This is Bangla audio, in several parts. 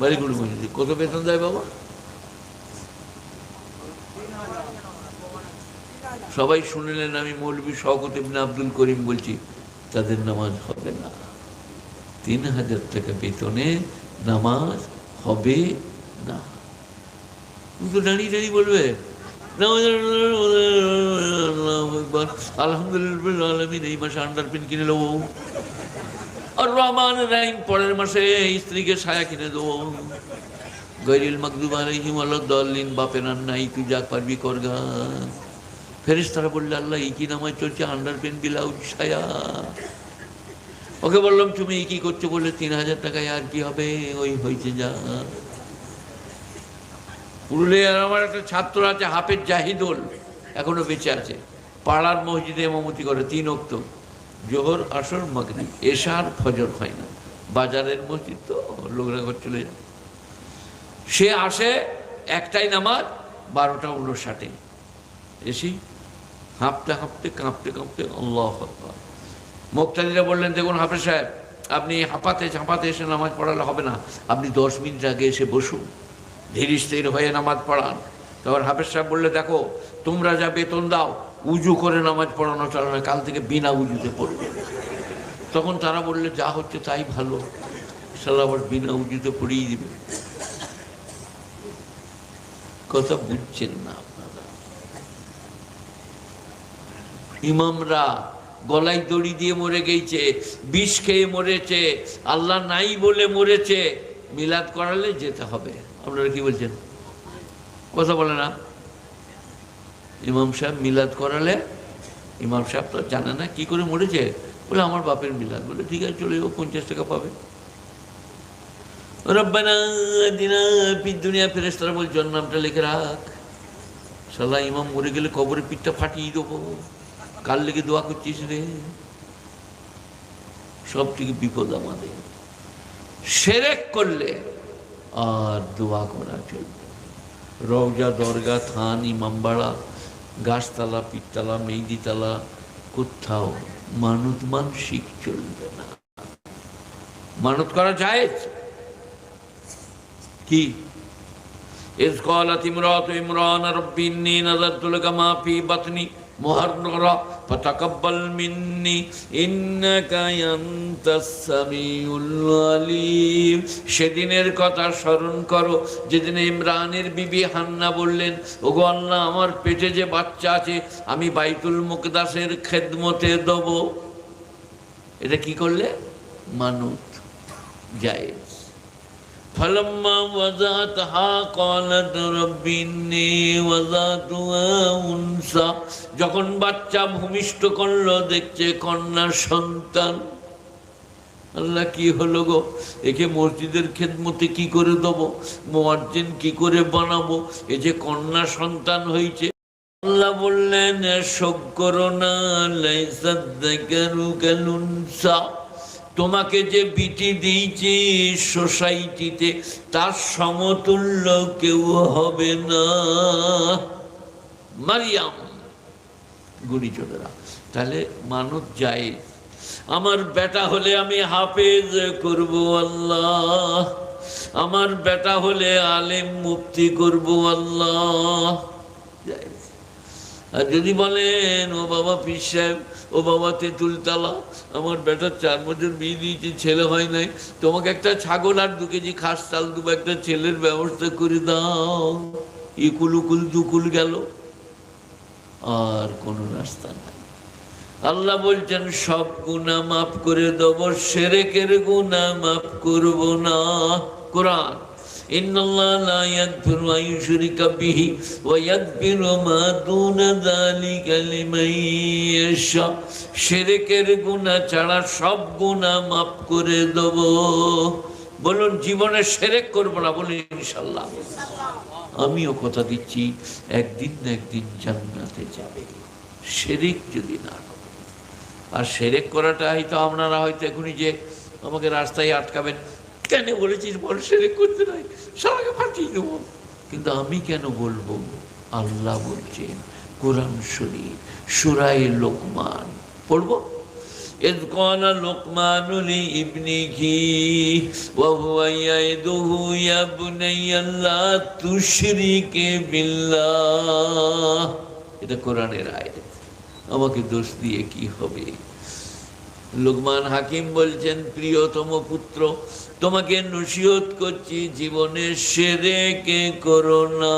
বাড়িগুলো মসজিদে কত বেতন দেয় বাবা? সবাই শুনলেন আমি মৌলবী শওকত ইবনে আব্দুল করিম বলছি, তাদের নামাজ হবে না। তিন হাজার টাকা বেতনে নামাজ হবে না। তুমি তো দাঁড়িয়ে দাঁড়িয়ে বলবে আলহামদুলিল্লাহ আলমিন, এই মাসে আন্ডার পিন কিনে আর রহমান রাহিম, পরের মাসে স্ত্রীকে ছায়া কিনে দেবো। গৈরিল মকদুব আলাইহিম আল্লাহ বাপের আর নাই, তুই যা পারবি কর গা। ফেরিস তারা বললে, আল্লাহ, এই কি নামাজ চলছে? আন্ডার পেন ব্লাউজ ছায়া ওকে বললাম, তুমি এই কি করছ? বলে তিন হাজার টাকায় আর কি হবে? ওই হয়েছে যা। পুরুলিয়ার আমার একটা ছাত্র আছে, হাফেজ জাহিদুল, এখনও বেঁচে আছে। পাড়ার মসজিদে এমামতি করে, তিন অক্ত। জোহর আসর মাগরিব। এশার ফজর হয় না। বাজারের মসজিদ তো, লোকরা ঘর চলে যায়। সে আসে একটাই নামাজ, বারোটা উনষাটে এসি হাঁপতে হাঁপতে, কাঁপতে কাঁপতে আল্লাহ মুক্তাদিরা বললেন, দেখুন হাফেজ সাহেব, আপনি হাঁপাতে ঝাঁপাতে এসে নামাজ পড়ালে হবে না। আপনি দশ মিনিট আগে এসে বসুন। ধীর স্থির হয়ে নামাজ পড়ান। তখন হাফেজ সাহেব বললে দেখো, তোমরা যা বেতন দাও উজু করে নামাজ পড়ানো চলে কাল থেকে বিনা উজুতে পড়বে। তখন তারা বললে, যা হচ্ছে তাই ভালো। সালা আবার বিনা উজুতে পড়িয়ে দিবে। কথা বুঝছেন না আপনারা। ইমামরা গলায় দড়ি দিয়ে মরে গেছে বিষ খেয়ে মরেছে, আল্লাহ নাই বলে মরেছে। মিলাদ করালে যেতে হবে। আপনারা কি বলছেন? কথা বলে না? ইমাম সাহেব মিলাদ করালে, ইমাম সাহেব তো জানে না কি করে মরেছে। বলে, আমার বাপের মিলাদ। বলে, ঠিক আছে, চলে যাব পঞ্চাশ টাকা পাবে। রব্বানা দুনিয়া ফেরেস্তারা বল জন্নামটা লিখে রাখ। সালা ইমাম মরে গেলে কবরের পিঠটা ফাটিয়ে দেবো। কার লেগে দোয়া করছিস রে? সব থেকে বিপদ আমাদের। সেরেক করলে আর দোয়া করা চলবে রওজা, দরগা, থান ইমামবাড়া গাছতলা পিঠতলা মেহেদিতলা কোথাও মানত মানসিক চলবে না মানত করা যায় কি إذ قالت امرأة عمران رب إني نذرت لك ما في بطني محررا فتقبل مني إنك أنت السميع العليم সেদিনের কথা স্মরণ করো যেদিন ইমরানের বিবি হান্না বললেন ওগো আল্লাহ আমার পেটে যে বাচ্চা আছে আমি বাইতুল মুকদাসের খেদমতে দেব এটা কি করলে মানুষ জায়েজ فلما وضعتها قالت رب إني وضعتها أنثى যখন বাচ্চা ভূমিষ্ঠ করলো দেখছে কন্যা সন্তান আল্লাহ কি হলো গো একে মসজিদের খেদমতে কি করে দেবো মোয়াজ্জিন কি করে বানাবো এ যে কন্যা সন্তান হয়েছে আল্লাহ বললেন শোক করো না লাইসাদ্দাকারু কালুনসা তোমাকে যে বিটি দিয়েছি সোসাইটিতে, তার সমতুল্য কেউ হবে না। মারিয়াম, গুণিজনেরা, তাহলে মানুষ যায়। আমার বেটা হলে আমি হাফেজ করব আল্লাহ। আমার বেটা হলে আলেম মুক্তি করব আল্লাহ। আর যদি বলেন, ও বাবা পীর সাহেব, ও বাবা তেঁতুলতলা, আমার বেটার চার বছর বিয়ে দিয়েছে, ছেলে হয় নাই, তোমাকে একটা ছাগল আর দু কেজি খাস চাল দেবো, একটা ছেলের ব্যবস্থা করে দাও। ইকুল উকুল দুকুল গেল। আর কোনো রাস্তা নাই। আল্লাহ বলছেন, সব গুণা মাফ করে দেব, সেরেকের গুণা মাফ করব না। কোরআন। إن الله لا يغفر أن يشرك به ويغفر ما دون ذلك لمن يشاء শিরকের গুনাহ ছাড়া সব গুনাহ মাফ করে দেব বলুন জীবনে সেরেক করব না বলুন ইনশাল্লাহ আমিও কথা দিচ্ছি একদিন না একদিন জান্নাতে যাবে সেরেক যদি না করে আর সেরেক করাটা হয়তো আপনারা হয়তো এখনই যে আমাকে রাস্তায় আটকাবেন কেন বলেছিস বল সেরেক করতে নাই সবাইকে ফাটিয়ে দেবো কিন্তু আমি কেন বলবো আল্লাহ বলছেন কোরআন শরীফ সুরাই লোকমান পড়বো إذ قال لقمان لابنه وهو يعده يا بني لا تشرك بالله এটা কোরআনের আয়াত আমাকে দোষ দিয়ে কি হবে লোকমান হাকিম বলছেন, প্রিয়তম পুত্র, তোমাকে নসিহত করছি, জীবনে সেরে কে করো না?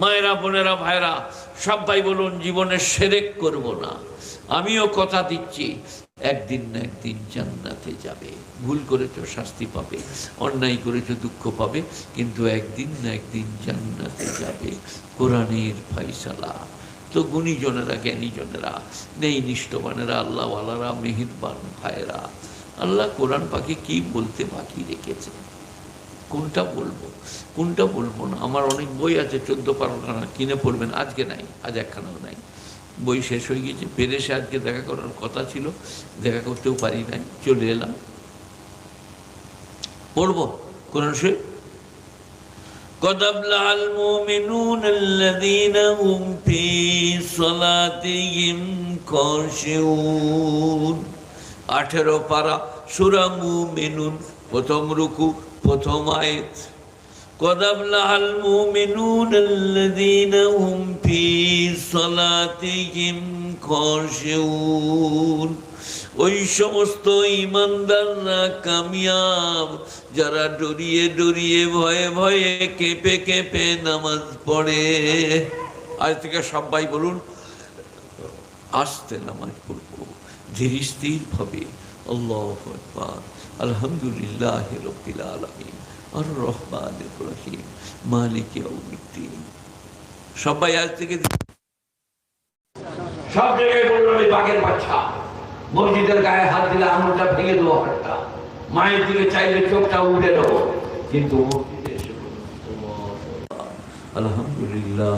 মায়েরা, বোনেরা ভাইরা সবাই বলুন, জীবনে সেরেক করব না। আমিও কথা দিচ্ছি, একদিন না একদিন জান্নাতে যাবে। ভুল করেছ, শাস্তি পাবে, অন্যায় করেছ, দুঃখ পাবে, কিন্তু একদিন না একদিন জান্নাতে যাবে। কোরআনের ফাইসালা তো গুণীজনেরা, জ্ঞানীজনেরা নেই নিষ্ঠবানেরা আল্লাহওয়ালারা, মেহেরবান ভাইরা আল্লাহ কোরআন পাখি কি বলতে বাকি রেখেছে? কোনটা বলব? কোনটা বলব না? আমার অনেক বই আছে, চোদ্দ পারখানা কিনে পড়বেন, আজকে নাই, আজ একখানাও নাই। বই শেষ হয়ে গিয়েছে পেরেসে আজকে দেখা করার কথা ছিল, দেখা করতেও পারি নাই, চলে এলাম। পড়ব, কোরআন শরীফ? قد أفلح المؤمنون الذين هم في صلاتهم خاشعون আঠেরো পারা সুরা মুমিনুন প্রথম রুকু প্রথম আয়াত قد أفلح المؤمنون الذين هم في صلاتهم خاشعون ওই সমস্ত ইমানদাররা কামিয়াব, যারা ডরিয়ে ডরিয়ে ভয়ে ভয়ে কেঁপে কেঁপে নামাজ পড়ে। আজ থেকে সবাই বলুন, আস্তে নামাজ পড়ব, ধীর স্থির ভাবে। আল্লাহ আলহামদুলিল্লাহ আলামিন। আর রহমান রহিম। মালিক সবাই আজ থেকে সব জায়গায় বলল ওই বাঘের বাচ্চা। মসজিদের গায়ে হাত দিলে আঙুলটা ভেঙে দেবো হাতটা। মায়ের দিকে চাইলে চোখটা উঠে দেবো। কিন্তু আলহামদুলিল্লাহ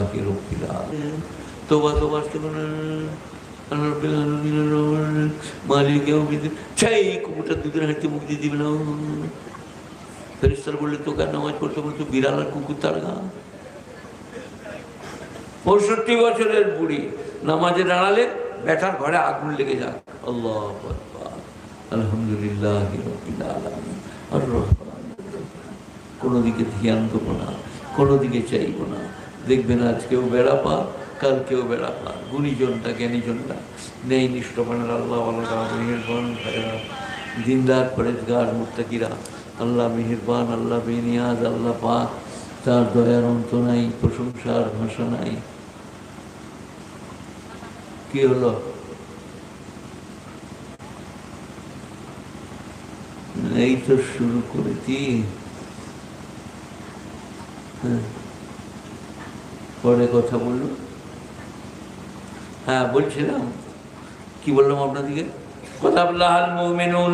তোবা তোবা আস্তাগফিরুল্লাহ, আল্লাহ রাব্বিল আলামিন, আর-রহমান, মালিক ইয়াউমিদ্দিন। চাই কুকুরটা দুধের হাঁটতে দিয়ে দিবে না। বললে তোকে নামাজ কুকুর পঁয়ষট্টি বছরের বুড়ি নামাজে দাঁড়ালে বেটার ঘরে আগুন লেগে যাক আল্লাহ আলহামদুলিল্লাহ কোনো দিকে ধ্যান না, কোনো দিকে চাইব না। দেখবেন আজ কেউ বেড়া পা কাল কেউ বেড়া পা গুণীজনটা, জ্ঞানীজনটা নেই নিষ্ঠবানের আল্লাহ মেহেরবান ভাইরা দিনদার পরেজগার মুত্তাকিরা। আল্লাহ মেহেরবান, আল্লাহ বেনিয়াজ, আল্লাহ পাক। তার দয়ার অন্ত নাই, প্রশংসার ভাষা নাই। কি হলো? এই তো শুরু করেছি। হ্যাঁ। পরে কথা বলল হ্যাঁ বলছিলাম। কি বললাম আপনাদেরকে? কথা মুমিনুন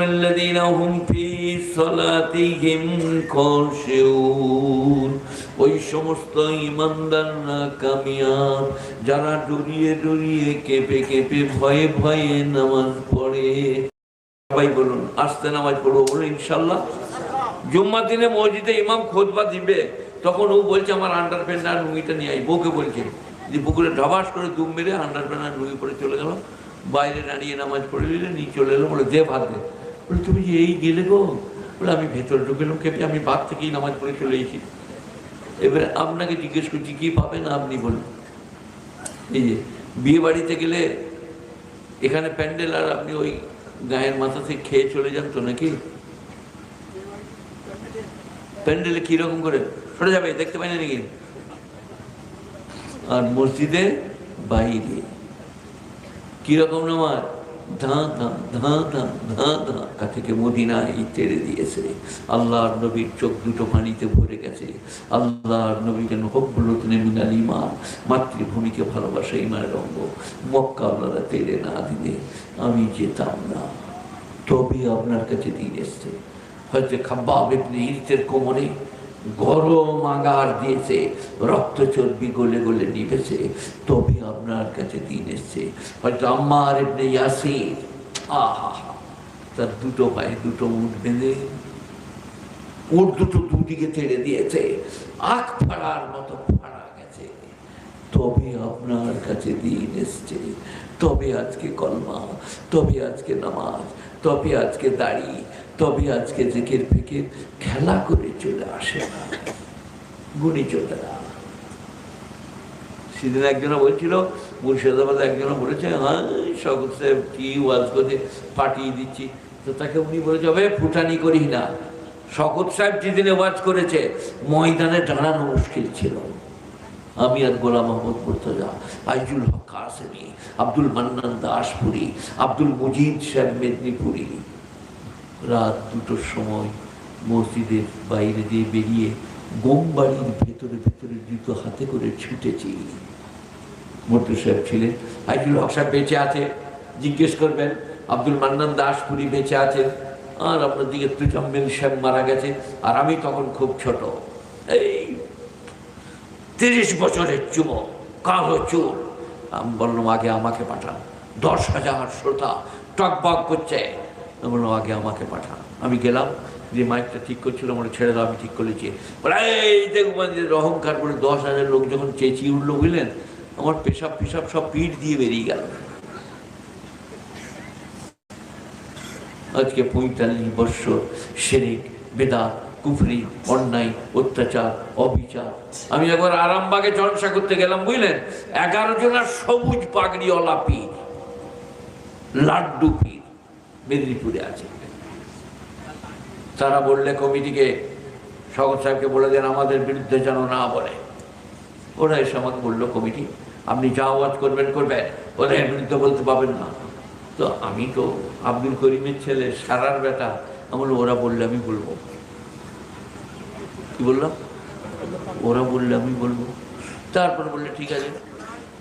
ওই সমস্ত ইমানদাররা কামিয়াব, যারা ডরিয়ে ডরিয়ে কেঁপে কেঁপে ভয়ে ভয়ে নামাজ পড়ে। সবাই বলুন, আস্তে নামাজ পড়ব বলুন, ইনশাল্লাহ। জুম্মা দিনে মসজিদে ইমাম খোদবা দিবে, তখন ও বলছে, আমার আন্ডার প্যান্ট আর লুঙ্গিটা নিয়ে আই বউকে বলছে। যে পুকুরে ঢবাস করে দুম মেরে আন্ডার প্যান্ট আর লুঙ্গি পরে চলে গেল বাইরে দাঁড়িয়ে নামাজ পড়ে নিলে নিয়ে চলে এলো, বলে, দে ভাত দে। বলে, তুমি যে এই গেলে গো? বলে, আমি ভেতরে ঢুকেলাম খেপে আমি বাদ থেকেই নামাজ পড়ে চলে এসেছি। এবারে আপনাকে জিজ্ঞেস করছি, কি পাবেন আপনি বলুন? এই যে, বিয়ে বাড়িতে গেলে এখানে প্যান্ডেল আর আপনি ওই গায়ের মাথা থেকে খেয়ে চলে যান তো নাকি? প্যান্ডেলে কীরকম করে? সরে যাবে, দেখতে পাই না নাকি? আর মসজিদে বাইরে। কীরকম নামাজ? ধা মদিনায় তেড়ে দিয়েছে। আল্লাহর নবীর চোখ দুটো পানিতে ভরে গেছে। আল্লাহর নবীকে নহব্বুলতনে মিনাল ইমান মাতৃভূমিকে ভালোবাসা ইমানের অঙ্গ। মক্কা আল্লাহরা তেড়ে না দিলে আমি যেতাম না। তবে আপনার কাছে দিন এসছে। হয়তো খাব্বাব ইবনে ইরিতের কোমরে গরম আগার দিয়েছে, রক্ত চর্বি গলে গলে নিভেছে, তবে আপনার কাছে দিন এসছে। হয়তো আম্মার এমনি ইয়াসির, আহা, তার দুটো পায়ে দুটো উঠ বেঁধে উঠ দুটো দুদিকে ছেড়ে দিয়েছে, আখ ফাড়ার মতো ফাড়া গেছে। তবে আপনার কাছে দিন এসছে, তবে আজকে কলমা, তবে আজকে নামাজ তবে আজকে দাড়ি, তবে আজকে জেকের ফেকের, খেলা করে চলে আসে না। গুণী চলে না সেদিন একজনে বলছিল, মুর্শিদাবাদ একজনে বলেছে হ্যাঁ শকত সাহেব, কি ওয়াজ করে পাঠিয়ে দিচ্ছি। তো তাকে উনি বলেছে হবে ফুটানি করি না। শকত সাহেব যেদিনে ওয়াজ করেছে, ময়দানে দাঁড়ানো মুশকিল ছিল। আমি আর গোলাম মোহাম্মদ মুর্তজা, আইজুল হক কাসেমি, আব্দুল মান্নান দাসপুরি, আব্দুল মজিদ সাহেব মেদিনীপুরি। রাত দুটোর সময় মসজিদের বাইরে দিয়ে বেরিয়ে গোমবাড়ির ভেতরে ভেতরে জুতো হাতে করে ছুটেছি। মর্তু সাহেব ছিলেন। আইজুল হক সাহেব বেঁচে আছে, জিজ্ঞেস করবেন, আব্দুল মান্নান দাসপুরি বেঁচে আছেন আর আপনার দিকে তুজাম্মেল সাহেব মারা গেছে, আর আমি তখন খুব ছোট। এই তিরিশ বছরের যুবক, কালো চুল আমি বললাম, আগে আমাকে পাঠান। দশ হাজার শ্রোতা টকবক করছে। বললাম, আগে আমাকে পাঠান। আমি গেলাম, যে মাইকটা ঠিক করছিল আমার ছেড়ে দাও, আমি ঠিক করেছি বলে, এই দেখবেন যে অহংকার করে দশ হাজার লোক যখন চেঁচিয়ে উঠল, বুঝলেন? আমার পেশাব পেশাব সব পিঠ দিয়ে বেরিয়ে গেল। আজকে পঁয়তাল্লিশ বৎসর সেরেক বেদা কুফরি, অন্যায়, অত্যাচার, অবিচার। আমি একবার আরামবাগে জলসা করতে গেলাম, বুঝলেন? এগারো জনের সবুজ পাগড়িওয়ালা পীর, লাড্ডু পীর মেদিনীপুরে আছে। তারা বললে, কমিটিকে শগত সাহেবকে বলে দেন, আমাদের বিরুদ্ধে যেন না বলে। ওরা এসে আমাকে বলল, কমিটি, আপনি যা আওয়াজ করবেন করবেন। ওদের বিরুদ্ধে বলতে পারবেন না। তো আমি তো আব্দুল করিমের ছেলে, সারার বেটা আমার ওরা বললে আমি বলব। কি বললাম? ওরা বললে আমি বলব। তারপর বললে ঠিক আছে।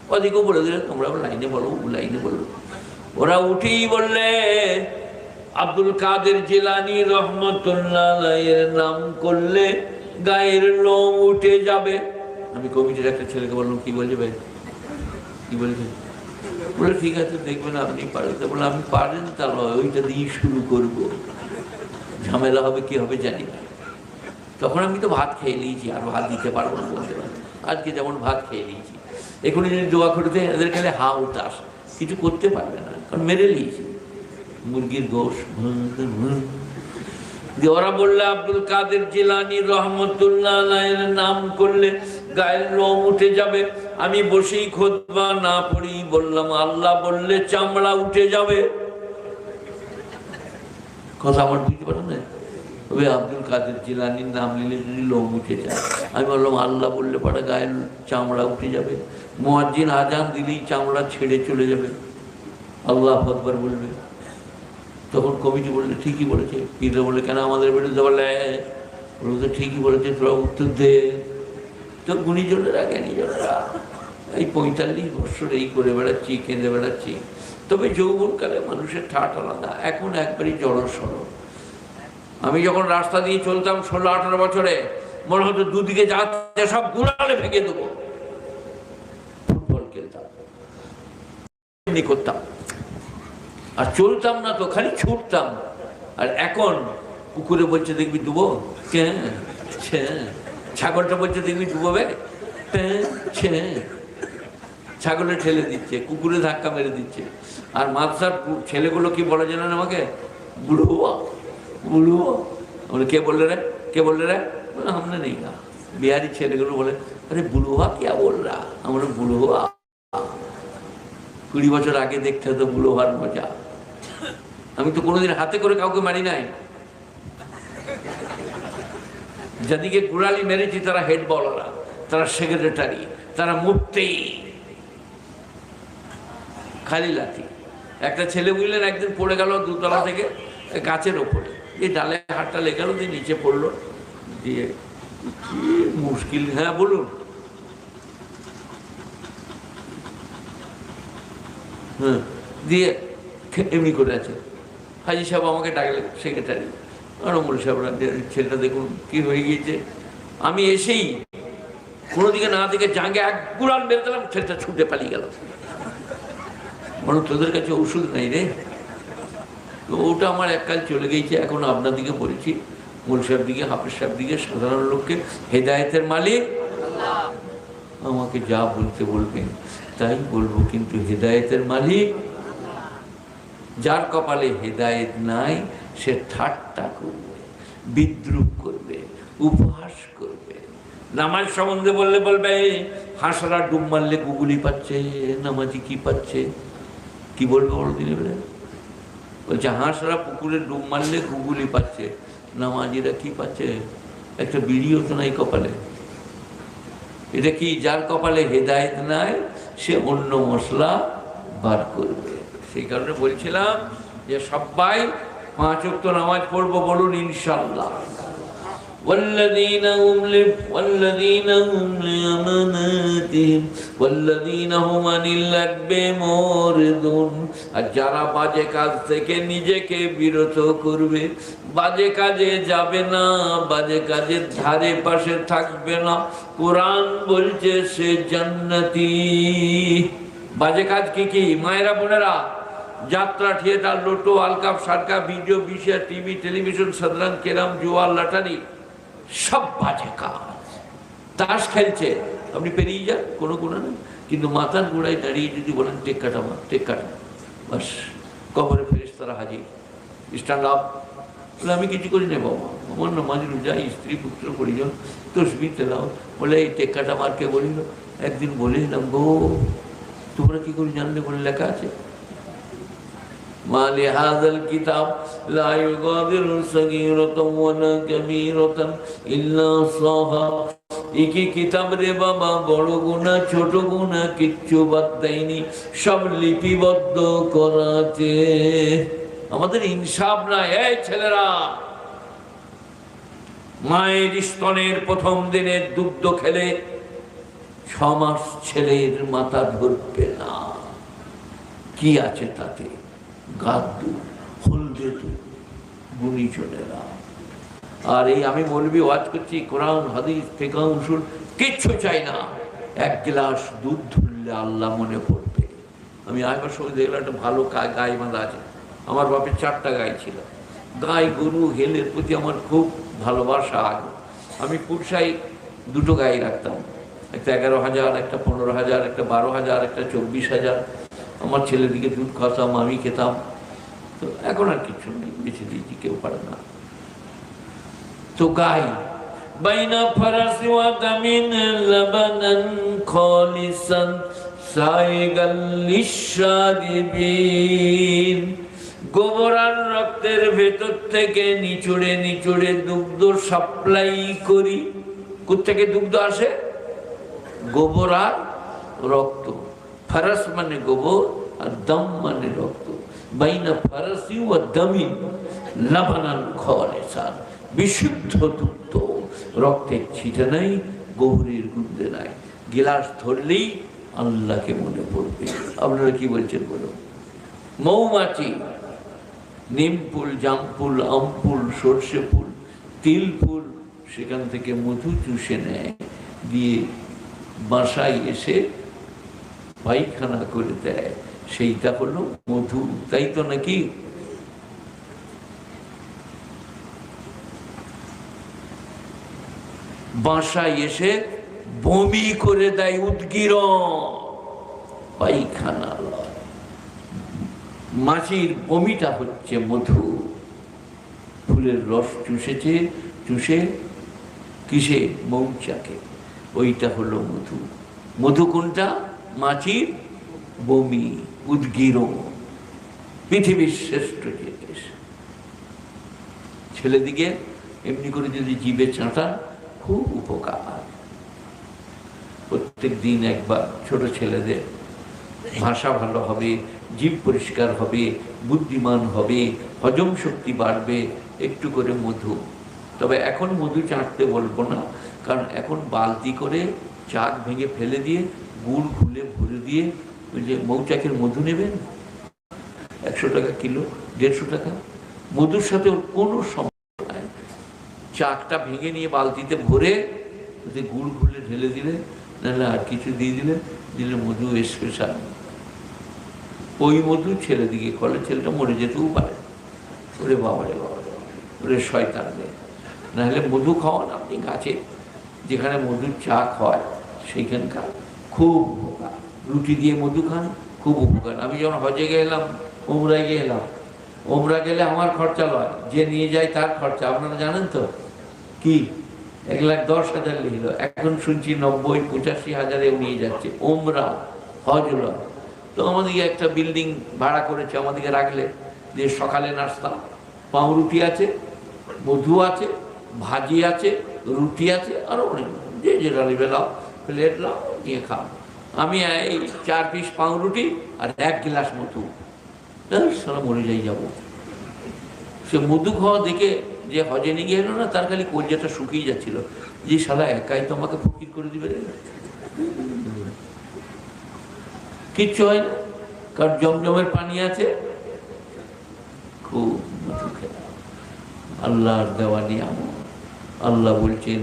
ওদিকেও বলে দিলে, তোমরা লাইনে বলো লাইনে বলো। ওরা উঠেই বললে, আব্দুল কাদের জেলানি রহমতুল্লাহ নাম করলে গায়ের লোম উঠে যাবে। আমি কমিটির একটা ছেলেকে বললাম, কি বলছে ভাই? কি বলছে? বলে, ঠিক আছে, দেখবেন আপনি পারেন। বলে আমি পারেন তাহলে, ওইটা দিয়ে শুরু করব। ঝামেলা হবে, কি হবে জানি না। তখন আমি তো ভাত খেয়ে নিয়েছি, আর ভাত দিতে পারব না বলতে পারব। আজকে যেমন ভাত খেয়ে নিয়েছি। এখনই যদি দোয়া করতে এদের খেলে হা উতাস কিছু করতে পারবে না, কারণ মেরে নিয়েছি। মুরগির গোশ। দিয়ে ওরা বললে, আব্দুল কাদের জিলানি রহমতুল্লাহ নাম করলে গায়ের লোম উঠে যাবে। আমি বসেই খোদবা না পড়ি। বললাম, আল্লাহ বললে চামড়া উঠে যাবে। কথা আমার বুঝতে পারো না? তবে আব্দুল কাদের জিলানির নাম নিলে যদি লোম উঠে যায় আমি বললাম, আল্লাহ বললে পরে গায়ের চামড়া উঠে যাবে। মোয়াজ্জিন আজান দিলেই চামড়া ছেড়ে চলে যাবে। আল্লাহ আকবর বলবে। তখন কমিটি বললে, ঠিকই বলেছে। পীররা বলে কেন আমাদের বিরুদ্ধে বলে? বলল তো ঠিকই বলেছে, তোরা উত্তর দে। তো গুণীজনেরা, জ্ঞানীজনেরা, এই পঁয়তাল্লিশ বছর এই করে বেড়াচ্ছি, কেঁদে বেড়াচ্ছি। তবে যৌবনকালে মানুষের ঠাট আলাদা। এখন একবারই জড় সড় আমি যখন রাস্তা দিয়ে চলতাম ষোলো, আঠারো বছরে, মনে হতো দুদিকে যাচ্ছে সব গুড়ালে ভেঙে দেবো। ফুটবল খেলতাম। করতাম। আর চলতাম না তো, খালি ছুটতাম। আর এখন কুকুরে বলছে, দেখবি ডুবো? ছাগলটা বলছে, দেখবি ডুবোবে। ছাগলে ঠেলে দিচ্ছে, কুকুরে ধাক্কা মেরে দিচ্ছে। আর মাদ্রাসার ছেলেগুলো কি বলে জানেন আমাকে? বুড়ুয়া বুড়ুয়া বলে কে বললে রে কে বললে রে বলে, हमने नहीं कहा বিহারি ছেলেগুলো বলে আরে বুড়ুয়া क्या बोल रहा আমরা বুড়ুয়া কুড়ি বছর আগে দেখতে হতো বুড়ো হওয়ার মজা আমি তো কোনোদিন হাতে করে কাউকে মারি নাই যাদিকে গুড়ালি মেরেছি তারা হেড বলারা তারা সেক্রেটারি তারা মুক্তি খালি লাঠি একটা ছেলে বুঝলেন একদিন পড়ে গেল দুতলা থেকে গাছের ওপরে এই ডালে হাতটা লেগে গেল দিয়ে নিচে পড়ল। দিয়ে কি মুশকিল। হ্যাঁ বলুন। হ্যাঁ দিয়ে এমনি করে আছে। হাজি সাহেব আমাকে ডাকলেন সেক্রেটারি রমল সাহেবরা ছেলেটা দেখুন কি হয়ে গিয়েছে। আমি এসেই কোনো দিকে না দিকে জাঙ্গে এক গুড়ান মেরে দিলাম, ছেলেটা ছুটে পালিয়ে গেল। মানে তোদের কাছে ওষুধ নেই রে? তো ওটা আমার এককাল চলে গিয়েছে এখন আপনার দিকে বলেছি মূল সাহেব দিকে হাফিজ সাহেব দিকে সাধারণ লোককে হেদায়েতের মালিক। আমাকে যা বলতে বলবেন তাই বলব কিন্তু হেদায়েতের মালিক যার কপালে হেদায়েত নাই সে ঠাট্টা করবে বিদ্রুপ করবে উপহাস করবে। নামাজ সম্বন্ধে বললে বলবে হাঁসরা ডুব মারলে গুগুলি পাচ্ছে নামাজি কি পাচ্ছে? কি বলবে বড় দিনে বেড়ে বলছে হাঁসরা পুকুরে ডুব মারলে গুগুলি পাচ্ছে, নামাজিরা কি পাচ্ছে? একটা বিড়িও তো নাই কপালে। এটা কি যার কপালে হেদায়ত নাই, সে অন্য মশলা বার করবে। সেই কারণে বলছিলাম যে সবাই পাঁচ অক্ট নামাজ পড়ব বলুন ইনশাল্লাহ والذين هم ل- والذين هم لأماناتهم والذين هم عن اللغو معرضون আর যারা বাজে কাজ থেকে নিজেকে বিরত করবে বাজে কাজে যাবে না বাজে কাজের ধারে পাশে থাকবে না কোরআন বলছে সে জান্নাতি বাজে কাজ কি কি মায়েরা বোনেরা যাত্রা থিয়েটার লোটো আলকাপ সারকা ভিডিও বিশিয়া টিভি টেলিভিশন সাধারণ কেরাম জুয়া লাটারি সব বাজে কাজ। তাস খেলছে, আপনি পেরিয়ে যান, কোনো গুণা নেই। কিন্তু মাথার গোড়ায় দাঁড়িয়ে যদি বলেন, টেক কাটা মা টেক কাটা বাস, কবরে ফেরিস তারা হাজির। স্ট্যান্ড আপ বলে, আমি কিছু করি না বাবা। আমার না মাঝে যাই, স্ত্রী, পুত্র, পরিজন, তসবি তেলাও বলে, এই টেক কাটা মারকে বলিল? একদিন বলে এলাম, গো, তোমরা কি করে জানলে? বলে, লেখা আছে। ما لهذا الكتاب لا يغادر صغيرة ولا كبيرة إلا صاها একই কিতাব রে বাবা বড় গুণা ছোট গুণা কিচ্ছু বাদ দেয়নি সব লিপিবদ্ধ করাতে আমাদের ইনসাফ না এই ছেলেরা মায়ের স্তনের প্রথম দিনের দুগ্ধ খেলে ছ মাস ছেলের মাথা ধরবে না কি আছে তাতে গাদ দুধ হলদে দুধ গুণীজনেরা আর এই আমি বলবি ওয়াজ করছি, কোরআন, হাদিস ফেকা উসুল, কিচ্ছু চাই না। এক গ্লাস দুধ ধরলে আল্লাহ মনে পড়বে আমি আগের সময় দেখলাম একটা ভালো গাই বাঁধা আছে। আমার বাপের চারটা গাই ছিল। গাই, গরু, হেলের প্রতি আমার খুব ভালোবাসা আগে। আমি পুরসাই দুটো গাই রাখতাম। একটা এগারো হাজার, একটা পনেরো হাজার, একটা বারো হাজার, একটা চব্বিশ হাজার। আমার ছেলেদিকে দুধ খাওয়াতাম, আমি খেতাম। তো এখন আর কিছু নেই বেছে দিয়েছি কেউ পারে না। তো গাই বাইনা ফারাসি ওয়া দামিন লাবানান খালিসান সাইগাল লিশারিবিন। গোবর আর রক্তের ভেতর থেকে নিচুড়ে নিচুড়ে দুগ্ধ সাপ্লাই করি। কোথেকে দুগ্ধ আসে? গোবর আর রক্ত। ফারাস মানে গোবর আর দম মানে রক্ত বাইনা ফারাসি ও দমি লাবানান খলেসান বিশুদ্ধ দুগ্ধ রক্তের ছিটে নাই গৌরীর গুন্দে নাই গিলাস ধরলেই আল্লাহকে মনে পড়বে আপনারা কি বলছেন বলুন মৌমাছি নিম ফুল জাম ফুল আম ফুল সর্ষে ফুল তিল ফুল সেখান থেকে মধু চুষে নেয় দিয়ে বাসায় এসে পায়খানা করে দেয় সেইটা হলো মধু, তাই তো নাকি? বাসায় এসে বমি করে দেয় উদ্গিরণ পায়খানা মাছির বমিটা হচ্ছে মধু। ফুলের রস চুষেছে, চুষে কিসে? মৌচাকে। ওইটা হলো মধু। মধু কোনটা? মাছির বমি উদ্গিরণ পৃথিবীর শ্রেষ্ঠ জিনিস ছেলেদিকে এমনি করে যদি জীবে চাঁটা খুব উপকার। প্রত্যেক দিন একবার ছোট ছেলেদের ভাষা ভালো হবে, জীব পরিষ্কার হবে, বুদ্ধিমান হবে, হজম শক্তি বাড়বে, একটু করে মধু। তবে এখন মধু চাটতে বলব না, কারণ এখন বালতি করে চাক ভেঙে ফেলে দিয়ে গুড় দিয়ে ওই যে মৌচাকের মধু নেবেন, একশো টাকা কিলো, দেড়শো টাকা। মধুর সাথে ওর কোনো নাই। চাকটা ভেঙে নিয়ে বালতিতে ভরে ওতে গুড় ঘুলে ঢেলে দিলে, নাহলে আর কিছু দিয়ে দিলে দিলে মধু স্পেশাল। ওই মধু ছেলে দিকে কলে ছেলেটা মরে যেতেও পারে। ওরে বাবারে বাবা ওরে শয়তান রে। নাহলে মধু খাওয়ান আপনি গাছে যেখানে মধুর চাক হয় সেইখানকার খুব উপকার রুটি দিয়ে মধু খান, খুব উপকার। আমি যখন হজে গেলাম ওমরায় গেলাম ওমরা গেলে আমার খরচা লয়, যে নিয়ে যায় তার খরচা। আপনারা জানেন তো? কি? এক লাখ দশ হাজার লিখলো। এখন শুনছি নব্বই, পঁচাশি হাজারেও নিয়ে যাচ্ছে। ওমরা হজ লয় তো আমাদেরকে একটা বিল্ডিং ভাড়া করেছে, আমাদেরকে রাখলে। যে সকালে নাস্তা, পাউরুটি আছে, মধু আছে, ভাজি আছে, রুটি আছে আরও অনেক। যে যেটা নেবে লাও প্লেট লাও নিয়ে খাও। আমি এই চার পিস পাউরুটি আর এক গ্লাস মধু। সারা মরে যাই যাব। সে মধু খাওয়া দেখে যে হজে নিয়ে গেল না, তার খালি কলজাটা শুকিয়ে যাচ্ছিল। যে শালা একাই তো আমাকে ফকির করে দিবে কিচ্ছু হয় না, কারণ জমজমের পানি আছে। খুব আল্লাহর দেওয়া নিয়াম আল্লাহ বলছেন,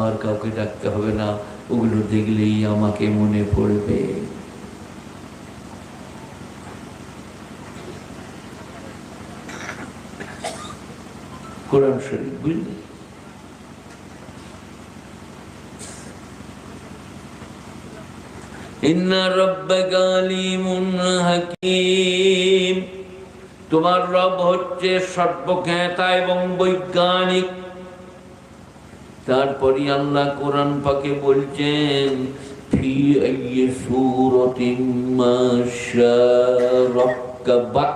আর কাউকে ডাকতে হবে না। ওগুলো দেখলেই আমাকে মনে পড়বে। কোরআন শরীফ বুঝলি? তোমার রব হচ্ছে সর্বজ্ঞাতা এবং বৈজ্ঞানিক। তারপরে আল্লাহ কোরআন পাকে বলছেন, ফি আইয়ি সূরাতিন মা শারাক্কাবাক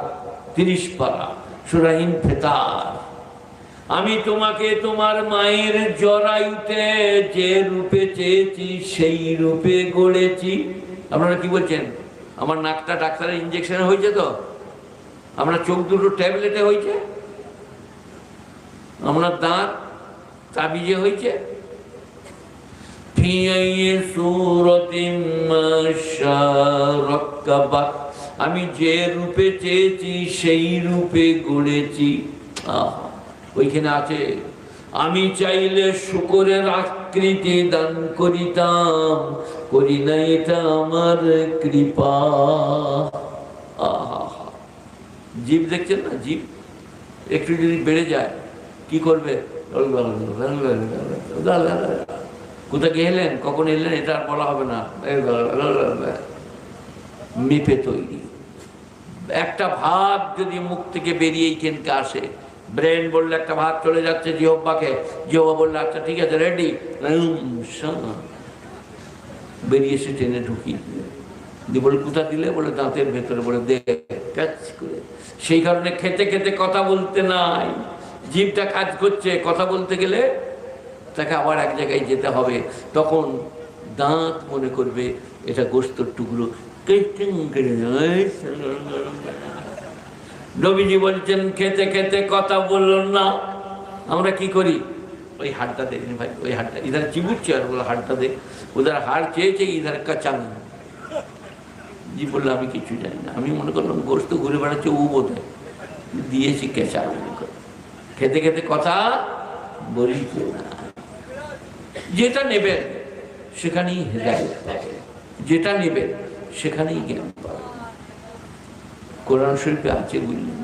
30 পারা, সূরা ইনফিতার। আমি তোমাকে তোমার মায়ের জরায়ুতে যে রূপে চেয়েছি, সেই রূপে গড়েছি। আপনারা কি বলছেন? আমার নাকটা ডাক্তারের ইঞ্জেকশন হয়েছে তো? আমরা চোখ দুটো ট্যাবলেটে হয়েছে? আমরা দাঁত তাবিজে হয়েছে। আমি যে রূপে চেয়েছি, সেই রূপে গড়েছি। ওইখানে আছে, আমি চাইলে শুকরের আকৃতি দান করিতাম, করি না এটা আমার কৃপা। জীব দেখছেন না? জীব একটু যদি বেড়ে যায়, কি করবে? কোথায় গেলেন কখন এলেন এটা আর বলা হবে না মেপে তৈরি একটা ভাব যদি মুখ থেকে বেরিয়ে এইখানকে আসে? ব্রেন বললে একটা ভাব চলে যাচ্ছে জিহব্বাকে। জিহব্বা বললে আচ্ছা ঠিক আছে রেডি বেরিয়ে এসে টেনে ঢুকিয়ে দিয়ে বলে, কোথা দিলে? বলে, দাঁতের ভেতরে। বলে দে ক্যাচ করে। সেই কারণে খেতে খেতে কথা বলতে নাই। জীবটা কাজ করছে, কথা বলতে গেলে তাকে আবার এক জায়গায় যেতে হবে। তখন দাঁত মনে করবে, এটা গোস্তর টুকরো। নবীজি বলছেন, খেতে খেতে কথা বললেন না। আমরা কি করি? ওই হাড়টা দেখেন ভাই, ওই হাড়টা। ইধার চিবুচ্ছে আর বলে হাড়টা দে ওদের হাড় চেয়েছে, ইধার কাচান জি বলল, আমি কিছু জানি না। আমি মনে করলাম, গোস্ত ঘুরে বেড়াচ্ছে, ও বোধ দিয়েছি কেঁচা খেতে খেতে কথা বলি যেটা নেবেন সেখানেই হেদায়ত যেটা নেবেন সেখানেই জ্ঞান পাবে। কোরআন শরীফে আছে বুঝলেন